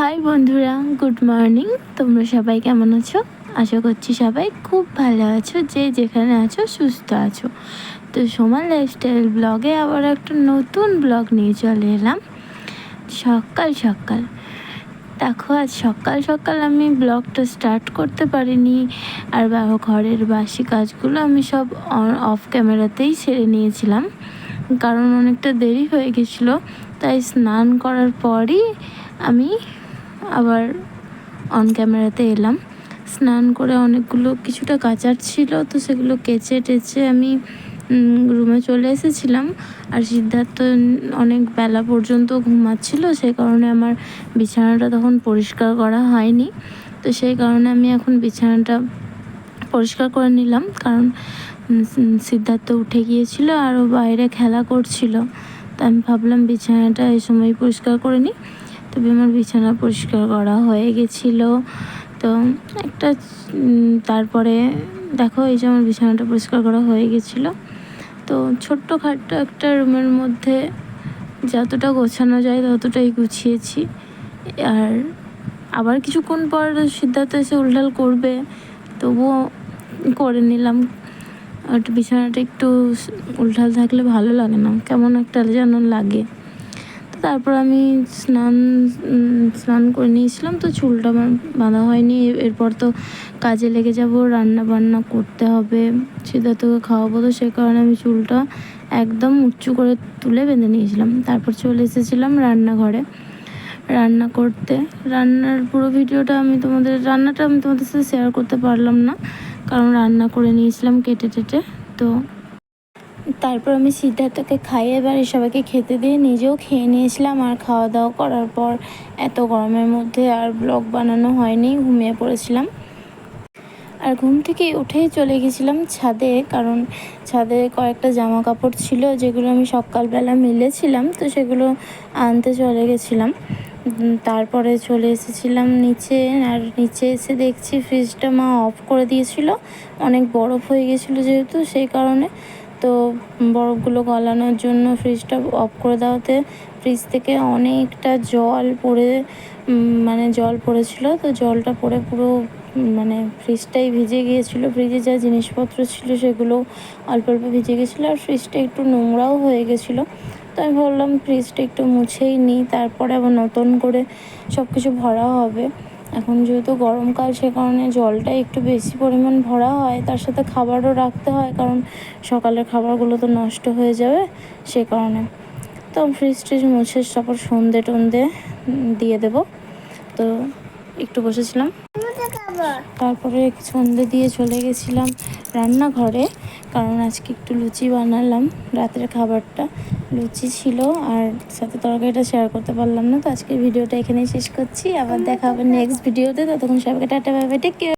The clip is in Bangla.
হাই বন্ধুরা, গুড মর্নিং। তোমরা সবাই কেমন আছো? আশা করছি সবাই খুব ভালো আছো, যে যেখানে আছো সুস্থ আছো। তো সমান লাইফস্টাইল ব্লগে আবার একটা নতুন ব্লগ নিয়ে চলে এলাম। সকাল সকাল। দেখো, আজ সকাল সকাল আমি ব্লগটা স্টার্ট করতে পারিনি, আর ঘরের বাসি কাজগুলো আমি সব অফ ক্যামেরাতেই সেরে নিয়েছিলাম। কারণ অনেকটা দেরি হয়ে গেছিল, তাই স্নান করার পরই আমি আবার অন ক্যামেরাতে এলাম। স্নান করে অনেকগুলো কিছুটা কাচার ছিল, তো সেগুলো কেচে টেচে আমি রুমে চলে এসেছিলাম। আর সিদ্ধার্থ অনেক বেলা পর্যন্ত ঘুমাচ্ছিল, সেই কারণে আমার বিছানাটা তখন পরিষ্কার করা হয়নি। তো সেই কারণে আমি এখন বিছানাটা পরিষ্কার করে নিলাম, কারণ সিদ্ধার্থ উঠে গিয়েছিল আর ও বাইরে খেলা করছিল। তো আমি ভাবলাম বিছানাটা এই সময় পরিষ্কার করে নিই। তবে আমার বিছানা পরিষ্কার করা হয়ে গেছিল। তো একটা তারপরে দেখো এই যে আমার বিছানাটা পরিষ্কার করা হয়ে গেছিল। তো ছোট্ট খাট্ট একটা রুমের মধ্যে যতটা গোছানো যায় ততটাই গুছিয়েছি। আর আবার কিছুক্ষণ পর সিদ্ধার্থ এসে উল্টাল করবে, তবুও করে নিলাম। আর বিছানাটা একটু উল্টাল থাকলে ভালো লাগে না, কেমন একটা যেন লাগে। তারপর আমি স্নান স্নান করে নিয়েছিলাম, তো চুলটা আমার বাঁধা হয়নি। এরপর তো কাজে লেগে যাব, রান্না বান্না করতে হবে সিদ্ধার্থকে খাওয়াবো, তো সে কারণে আমি চুলটা একদম উঁচু করে তুলে বেঁধে নিয়েছিলাম। তারপর চলে এসেছিলাম রান্নাঘরে। রান্না করতে, রান্নার পুরো ভিডিওটা আমি তোমাদের, রান্নাটা আমি তোমাদের সাথে শেয়ার করতে পারলাম না, কারণ রান্না করে নিয়েছিলাম কেটে টেটে তো তারপর আমি সিদ্ধার্থকে খাইয়ে এবারে সবাইকে খেতে দিয়ে নিজেও খেয়ে নিয়েছিলাম আর খাওয়া দাওয়া করার পর এত গরমের মধ্যে আর ব্লগ বানানো হয়নি, ঘুমিয়ে পড়েছিলাম। আর ঘুম থেকে উঠেই চলে গেছিলাম ছাদে, কারণ ছাদে কয়েকটা জামা কাপড় ছিল যেগুলো আমি সকালবেলা মিলেছিলাম, তো সেগুলো আনতে চলে গেছিলাম। তারপরে চলে এসেছিলাম নিচে, আর নিচে এসে দেখছি ফ্রিজটা মা অফ করে দিয়েছিল। অনেক বরফ হয়ে গেছিল যেহেতু, সেই কারণে তো বরফগুলো গলানোর জন্য ফ্রিজটা অফ করে দেওয়াতে ফ্রিজ থেকে অনেকটা জল পড়ে মানে জল পড়েছিল তো জলটা পড়ে পুরো মানে ফ্রিজটাই ভিজে গিয়েছিল। ফ্রিজে যা জিনিসপত্র ছিল সেগুলো অল্প অল্প ভিজে গেছিল আর ফ্রিজটা একটু নোংরাও হয়ে গেছিল। তো আমি ভাবলাম ফ্রিজটা একটু মুছেই নিই, তারপরে আবার নতুন করে সব কিছু ভরা হবে। এখন যেহেতু গরমকাল, সে কারণে জলটা একটু বেশি পরিমাণ ভরা হয়। তার সাথে খাবারও রাখতে হয়, কারণ সকালের খাবারগুলো তো নষ্ট হয়ে যাবে সে কারণে। তো ফ্রিজ ট্রিজ মুছে তারপর সন্ধে টন্ধে দিয়ে দেব। তো একটু বসেছিলাম। তারপরে সন্ধে দিয়ে চলে গেছিলাম রান্নাঘরে কারণ আজকে একটু লুচি বানালাম রাতের খাবারটা লুচি ছিল আর সাথে তরকারিটা শেয়ার করতে পারলাম না তো আজকের ভিডিওটা এখানেই শেষ করছি আবার দেখা হবে নেক্সট ভিডিওতে ততক্ষণ সবাইকে টাটা বাই বাই টেক কেয়ার